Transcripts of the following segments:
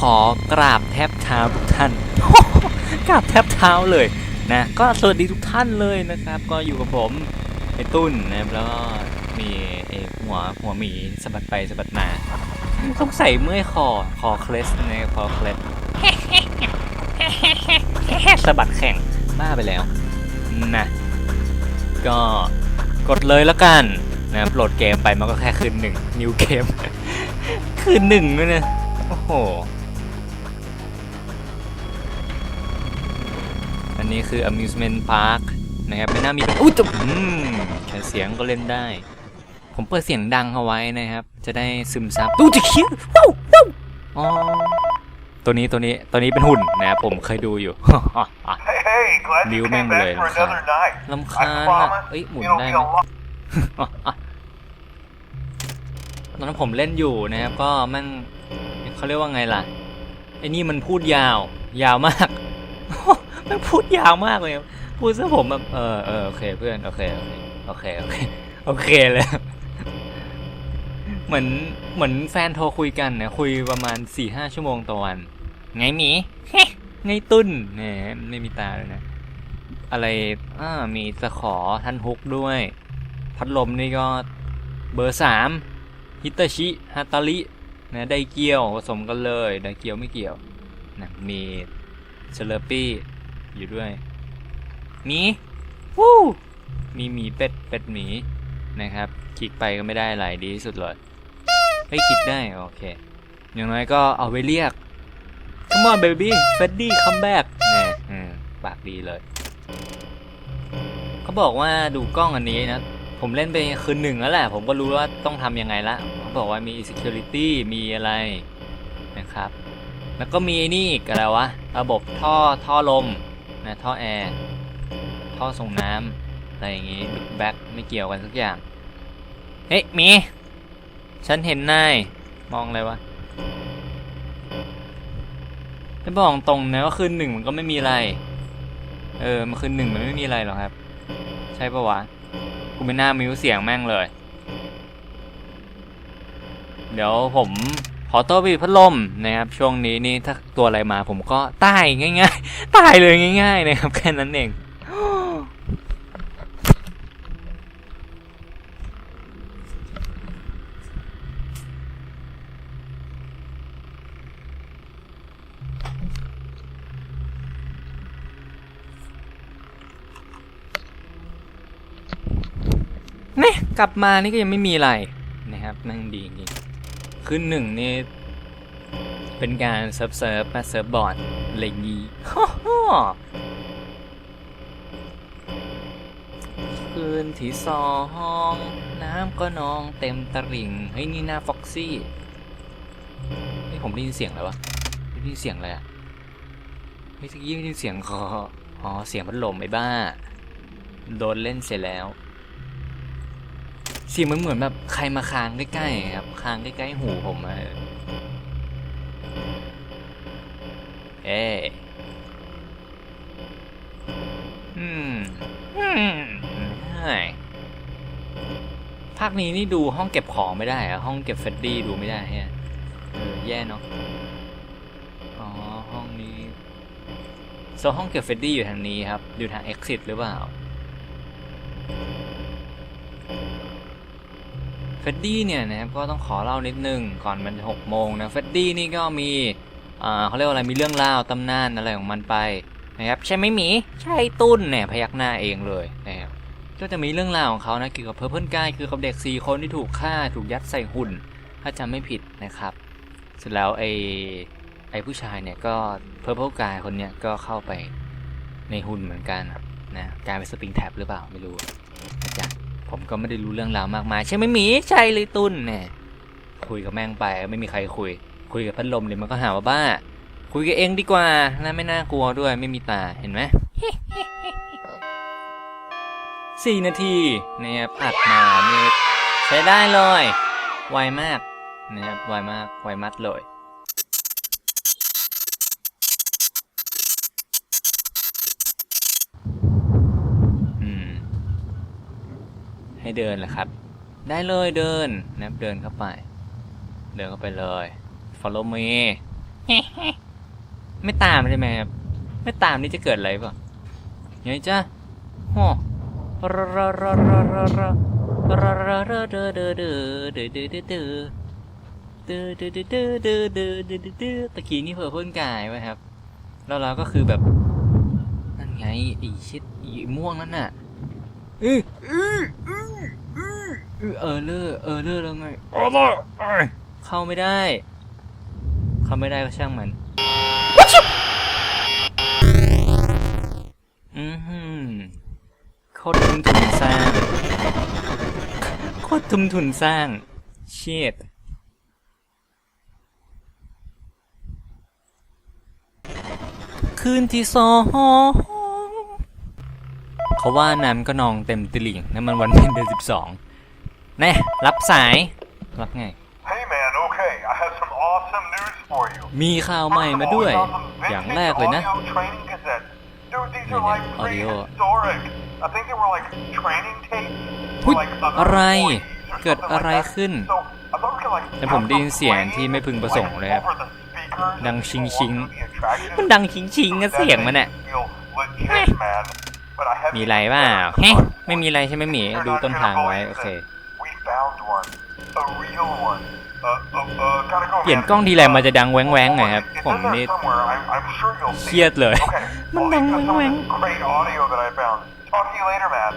ขอกราบแทบเท้าทุกท่านกราบแทบเท้าเลยนะก็สวัสดีทุกท่านเลยนะครับ ก็อยู่กับผมไอ้ตุ้นนะครับแล้วก็มีไอ้หัวหัวหมีสะบัดไปสะบัดมาสงใสัยเมื่อยคอคอเคลสนะคอเคลสสะบัดแข่งบ้าไปแล้วนะก็กดเลยแล้วกันนะโหลดเกมไปมันก็แค่คืนหนึ่งนิวเกม คืนหนึ่งด้วยนะโอ้โห นนี้คือ amusement park นะครับไม่น่ามีปัญอุ้ยจะอืมแค่เสียงก็เล่นได้ ผมเปิดเสียงดังเอาไว้นะครับ จะได้ซึมซับดูจะเคี้ยวว้าวว้าวอ๋อตัวนี้ตัวนี้ตัวนี้เป็นหุ่นนะครับผมเคยดูอยู่ Hey, hey, glad you Liu came Meng back Lei for lầm another night. ลำ I คาญอะ promise เอ้ยหมุน it'll ได้ be ไหม a lot ตอนนั้นผมเล่นอยู่นะครับก็แม่งเขาเรียกว่าไงล่ะไอ้นี่มันพูดยาว ยาวมากแม่งพูดยาวมากเลย พูดซะผมแบบเออเออโอเคเพื่อนโอเคโอเค โอเค โอเค โอเคเลยเหมือนเหมือนแฟนโทรคุยกันเนี่ยคุยประมาณสี่ห้าชั่วโมงต่อวัน ไงหมีไงตุ้นเนี่ยไม่มีตาเลยนะ อะไรอ่ามีตะขอทันฮุกด้วย พัดลมนี่ก็เบอร์สามฮิตาชิฮาตารินะไดเกียวผสมกันเลยไดเกียวไม่เกี่ยวนะมีเชลปี้ อยู่ด้วยหมีวู้มีหมีเป็ดเป็ดหมีนะครับ คลิกไปก็ไม่ได้อะไรดีที่สุดเลยเฮ้ยคลิกได้โอเค อย่างน้อยก็เอาไว้เรียก Come on baby Freddy come back เนี่ยอืมปากดีเลย เขาบอกว่าดูกล้องอันนี้นะ ผมเล่นไปคืนหนึ่งแล้วแหละ ผมก็รู้ว่าต้องทำยังไงละเขาบอกว่ามี security มีอะไรนะครับ แล้วก็มีไอ้นี่อีกอะไรวะ ระบบท่อท่อลม นะท่อแอร์ท่อส่งน้ำอะไรอย่างงี้บิ๊กแบ็ไม่เกี่ยวกันสักอย่าง เฮ้ยมี ฉันเห็นนาย มองอะไรวะจะบอกตรงนะว่าคืนหนึ่งมันก็ไม่มีอะไร เออมันคืนหนึ่งมันไม่มีอะไรหรอกครับ ใช่ปะวะกูไม่น่ามิวเสียงแม่งเลย เดี๋ยวผม ขอตัวไปพัดลมนะครับช่วงนี้นี่ถ้าตัวอะไรมาผมก็ตายง่าย ๆ ตายเลยง่าย ๆ นะครับแค่นั้นเองนี่กลับมานี่ก็ยังไม่มีอะไรนะครับนั่งดีจริง ขึ้นหนึ่งนี่ เป็นการเซิร์ฟเซิร์ฟมาเซิร์ฟบอร์ดอะไรงี้คืนที่สองน้ำก็นองเต็มตลิ่งเฮ้ยนี่หน้าฟ็อกซี่เฮ้ผมได้ยินเสียงอะไรวะได้ยินเสียงอะไรอะเฮ้ยเมื่อกี้ได้ยินเสียงคออ๋อเสียงพัดลมไอ้บ้า โดนเล่นเสร็จแล้ว เสียงมันเหมือนแบบใครมาค้างใกล้ๆครับค้างใกล้ๆหูผมอะเอ๊ะอืมอืมใช่ภาคนี้นี่ดูห้องเก็บของไม่ได้อะห้องเก็บเฟดดี้ดูไม่ได้ฮะเออแย่เนาะอ๋อห้องนี้โซห้องเก็บเฟดดี้อยู่ทางนี้ครับ อยู่ทาง exit หรือเปล่า เฟดดี้เนี่ยนะครับก็ต้องขอเล่านิดนึงก่อนมันจะหกโมงนะเฟดดี้นี่ก็มีอ่าเขาเรียกว่าอะไรมีเรื่องเล่าตำนานอะไรของมันไปนะครับใช่ไหมหมีใช่ตุ้นเนี่ยพยักหน้าเองเลยนะครับก็จะมีเรื่องราวของเขานะเกี่ยวกับเพอร์เพิลกายคือกับเด็กสี่คนที่ถูกฆ่าถูกยัดใส่หุ่น ถ้าจำไม่ผิดนะครับเสร็จแล้วไอ้ไอ้ผู้ชายเนี่ยก็เพอร์เพิลกายคนเนี้ยก็เข้าไปในหุ่นเหมือนกันนะกลายเป็นสปริงแท็บหรือเปล่าไม่รู้นะจ๊ะ ผมก็ไม่ได้รู้เรื่องราวมากมาย ใช่ไหมหมีใช่เลยตุนเนี่ยคุยกับแม่งไปไม่มีใครคุย คุยกับพัดลมเดี๋ยมันก็หาว่าบ้า คุยกับเองดีกว่านะไม่น่ากลัวด้วยไม่มีตาเห็นไหมสี่นาทีเนี่ยอัดมาเนี่ยใช้ได้เลย ไวมากนะครับไวมากไวมัดเลย ให้เดินแหละครับ ได้เลยเดินนะเดินเข้าไป เดินเข้าไปเลย follow me ไม่ตามใช่ไหมครับ ไม่ตามนี่จะเกิดอะไรเปล่าไงจ้าฮอรรรรรรรรรรเดอเดอเดอเดอเดอเดอเดอเดอเดอเดอเดอเดอเดอเดอเดอเดอตะกี้นี่เพิ่พ่นกายไว้ครับ แล้วเราก็คือแบบ นั่นไงไอีชิดไอีม่วงนั่นน่ะ เออเออเออเออเออเออเลอเออเลอแล้วไงเออเลอเข้าไม่ได้ เข้าไม่ได้ก็ช่างมันอือหือโคตรทุ่มทุนสร้างโคตรทุ่มทุนสร้างเชียดคืนที่สอง เขาว่าน้ำก็นองเต็มตลิ่งนั่นมันวันเพ็ญเดือนสิบสองแน่รับสาย รับไง Hey man, okay, I have some awesome news for you. มีข่าวใหม่มาด้วย First of all, we got some อย่าง vintage แรกเลยนะ audio training cassettes. Dude, these are Yeah, like yeah, pretty audio. historic. I think they were like training tapes อุ๊ for ย like other อะไร employees or เกิด something อะไร like that. ขึ้น So, I thought we could, like, แต่ผมได้ยินเสียงที่ไม่พึงประสงค์เลยครับ over the speakers ดัง and ชิง people ชิง walk through the attractions. มันดังชิงชิงๆอะเสียงมันอะ Feel มีอะไรบ้าเฮ้ยไม่มีอะไรใช่ไหมหมีดูต้นทางไว้โอเคเปลี่ยนกล้องทีไรมันจะดังแว้งๆไงครับผมนี่เครียดเลย มันดังแว้ง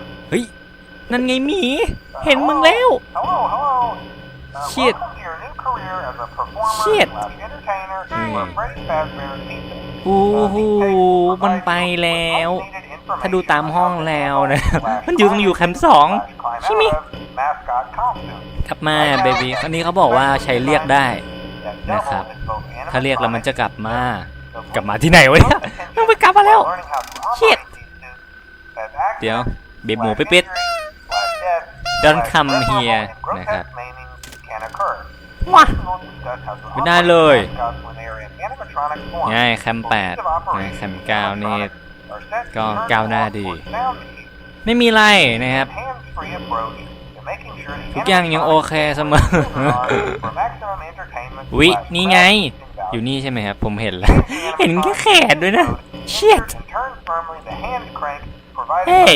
ๆเฮ้ยนั่นไงหมี เห็นมึงแล้วเครียดเครียดโอ้โหมันไปแล้ว ถ้าดูตามห้องแล้วนะ มันอยู่ตรงอยู่แคมป์สองใช่ไหม Mascot costume. กลับมาเบบี้คราวนี้เขาบอกว่าใช้เรียกได้นะครับ ถ้าเรียกแล้วมันจะกลับมา กลับมาที่ไหนวะเนี่ยมันไปกลับมาแล้ว Shit เดี๋ยวบีบหมูไปปิด Don't come here นะครับว้าไม่ได้เลยง่ายแคมแปดนะแคมเก้านี่ ก็ก้าวหน้าดี ไม่มีไรนะครับ ทุกอย่างยังโอเคเสมอ วินี่ไง อยู่นี่ใช่ไหมครับ ผมเห็นแล้ว เห็นแค่แขนด้วยนะ Shit เฮ้ย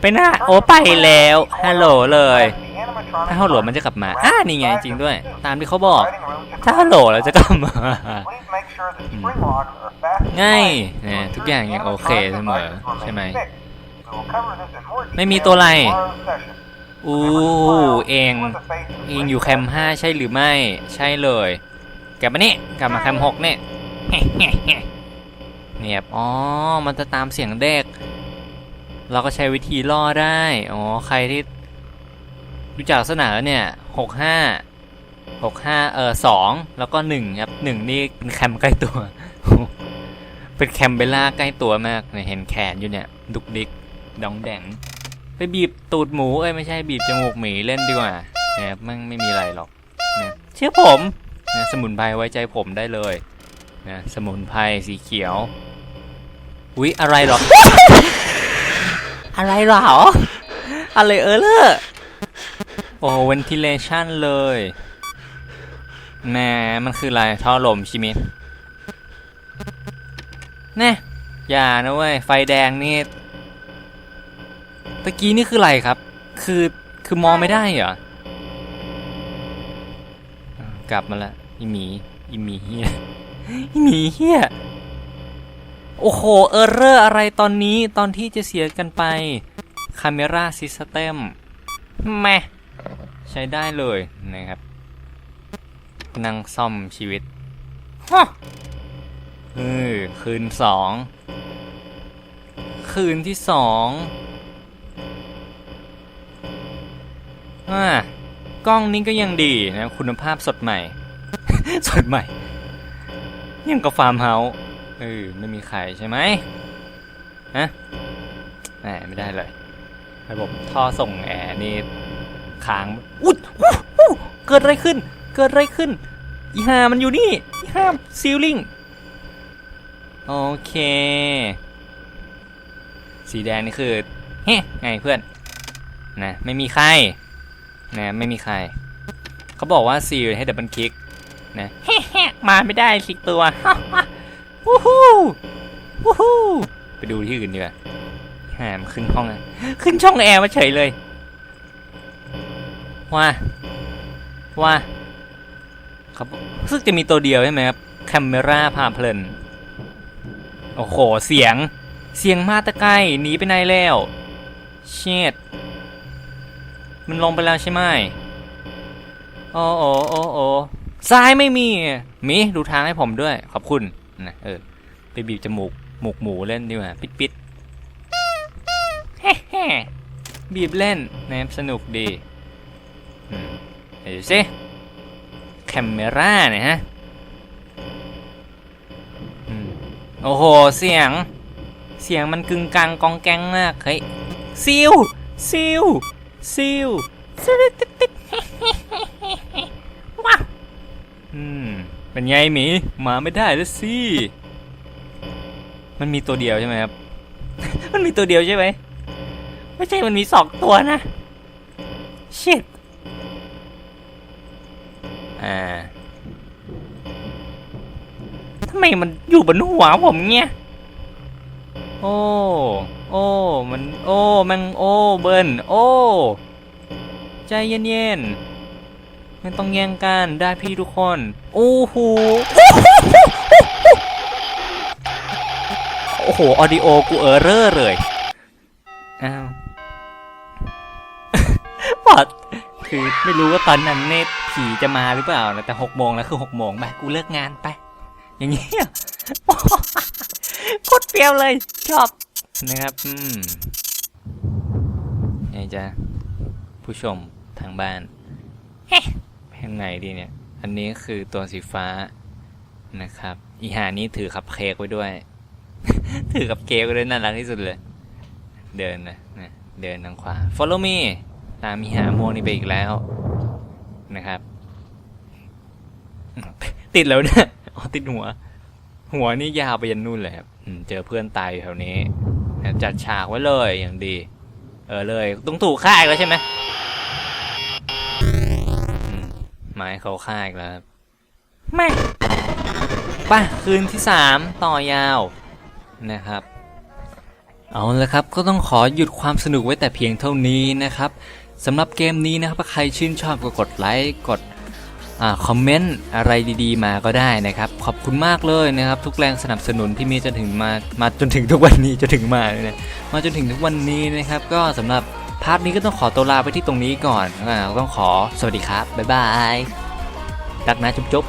ไปหน้า โอ้ไปแล้ว ฮัลโหลเลย ถ้าฮัลโหลมันจะกลับมา อ่านี่ไงจริงด้วย ตามที่เขาบอก ถ้าฮัลโหลแล้วจะกลับมา ง่ายนะทุกอย่างยังโอเคเสมอใช่ไหม ไม่มีตัวอะไร อู้เอง เองอยู่แคมป์ห้าใช่หรือไม่ ใช่เลย กลับมานี่กลับมาแคมป์หกเนี่ยเนี่ยครับอ๋อ มันจะตามเสียงเด็ก เราก็ใช้วิธีล่อได้ อ๋อ ใครที่ รู้จักลักษณะแล้วเนี่ยหกห้าหกห้าเออสองแล้วก็หนึ่งครับหนึ่งนี่เป็นแคมใกล้ตัว เป็นแคมเบล่าใกล้ตัวมากเนี่ยเห็นแขนอยู่เนี่ย ดุกดิกดองแดงไปบีบตูดหมูเอ้ยไม่ใช่บีบจมูกหมีเล่นดีกว่านะครับมันไม่มีอะไรหรอกนะเชื่อผมนะสมุนไพรไว้ใจผมได้เลยนะสมุนไพรสีเขียวอุ๊ยอะไรหรอ อะไรหรออะไรเออเลอร์ โอ้เวนทิเลชันเลยแหมมันคืออะไรท่อลมชิมิแน่อย่านะเว้ย ไฟแดงนี่ตะกี้นี่คืออะไรครับ คือคือมองไม่ได้เหรอกลับมาละอีหมีอีหมีเฮียอีหมีเฮียโอ้โห เออร์เรอร์อะไรตอนนี้ตอนที่จะเสียกันไปคาเมราซิสเต็มแม่ ใช้ได้เลยนะครับ นั่งซ่อมชีวิตฮะเออคืนสองคืนที่สองอ่ากล้องนี้ก็ยังดีนะคุณภาพสดใหม่ สดใหม่ ยังกับฟาร์มเฮาส์เออไม่มีใครใช่ไหมฮะแหมไม่ได้เลยระบบท่อส่งแอร์นี่ ค้างอุ๊ยเกิดอะไรขึ้น เกิดอะไรขึ้น อีห่ามันอยู่นี่ อีห่าซีลลิง โอเค สีแดงนี่คือ เฮ้ไงเพื่อน นะ ไม่มีใคร นะ ไม่มีใคร เขาบอกว่าซีลให้ดับเบิลคลิก นะเฮ้มาไม่ได้สิตัววู้ฮู้วู้ฮู้ไปดูที่อื่นดีกว่าแหมขึ้นห้อง ขึ้นช่องแอร์มาเฉยเลย ว่าว่าครับรู้สึกจะมีตัวเดียวใช่ไหมครับแคมเมราพาเพลินโอ้โห เสียง เสียงมาตะไกลหนีไปไหนแล้ว เช็ดมันลงไปแล้วใช่ไหมโอ้โอ้โอ้โอ้ซ้ายไม่มีมีดูทางให้ผมด้วย ขอบคุณนะเออไปบีบจมูกหมูกหมูเล่นดีกว่าปิดปิดเฮ้เฮ้บีบเล่นนะครับสนุกดี เดี๋ยวสิแคมเมราเนี่ยฮะอืมโอ้โห เสียง เสียงมันกึงกังกองแกงมาก เฮ้ย ซิว ซิว ซิวซิวติดติดว้าวอืม เป็นไงหมี มาไม่ได้แล้วสิ มันมีตัวเดียวใช่ไหมครับ มันมีตัวเดียวใช่ไหม ไม่ใช่มันมีสองตัวนะ ชิต อ่าทำไมมันอยู่บนหัวผมเนี่ย โอ้ โอ้ มัน โอ้ มัน โอ้ เบิร์นโอ้ ใจเย็นๆไม่ต้องแย่งกันได้พี่ทุกคน โอ้โห โอ้โห ออดิโอกูเออร์เรอร์เลย อ้าวปอด คือไม่รู้ว่าตอนนั้นเนตผีจะมาหรือเปล่านะแต่หกโมงแล้วคือหกโมงไปกูเลิกงานไป อย่างเงี้ยโคตรเปรี้ยวเลยชอบนะครับอืมไงจ๊ะผู้ชมทางบ้านเฮ้แพงไงดีเนี่ย อันนี้คือตัวสีฟ้านะครับ อีหานี้ถือคัพเค้กไว้ด้วย ถือคัพเค้กไว้ด้วยน่ารักที่สุดเลย เดินนะนะเดินทางขวา follow me ตามอีหาม่วงนี่ไปอีกแล้วนะครับ ติดแล้วเนี่ยอ๋อติดหัว หัวนี่ยาวไปยันนู่นเลยครับอืมเจอเพื่อนตายอยู่แถวนี้นะครับจัดฉากไว้เลยอย่างดี เออเลยต้องถูกฆ่าอีกแล้วใช่ไหมอืมหมายเขาฆ่าอีกแล้วครับแม่ป่ะคืนที่สามต่อยาวนะครับ เอาละครับก็ต้องขอหยุดความสนุกไว้แต่เพียงเท่านี้นะครับ สำหรับเกมนี้นะครับใครชื่นชอบก็กดไลค์กดอคอมเมนต์อะไรดีๆ มาก็ได้นะครับ ขอบคุณมากเลยนะครับ ทุกแรงสนับสนุนที่มีจนถึงมามาจนถึงทุกวันนี้จนถึงมาเลยนะมาจนถึงทุกวันนี้นะครับ ก็สำหรับพาร์ทนี้ก็ต้องขอตัวลาไปที่ตรงนี้ก่อนอต้องขอสวัสดีครับบ๊ายบายรักนะจุ๊บ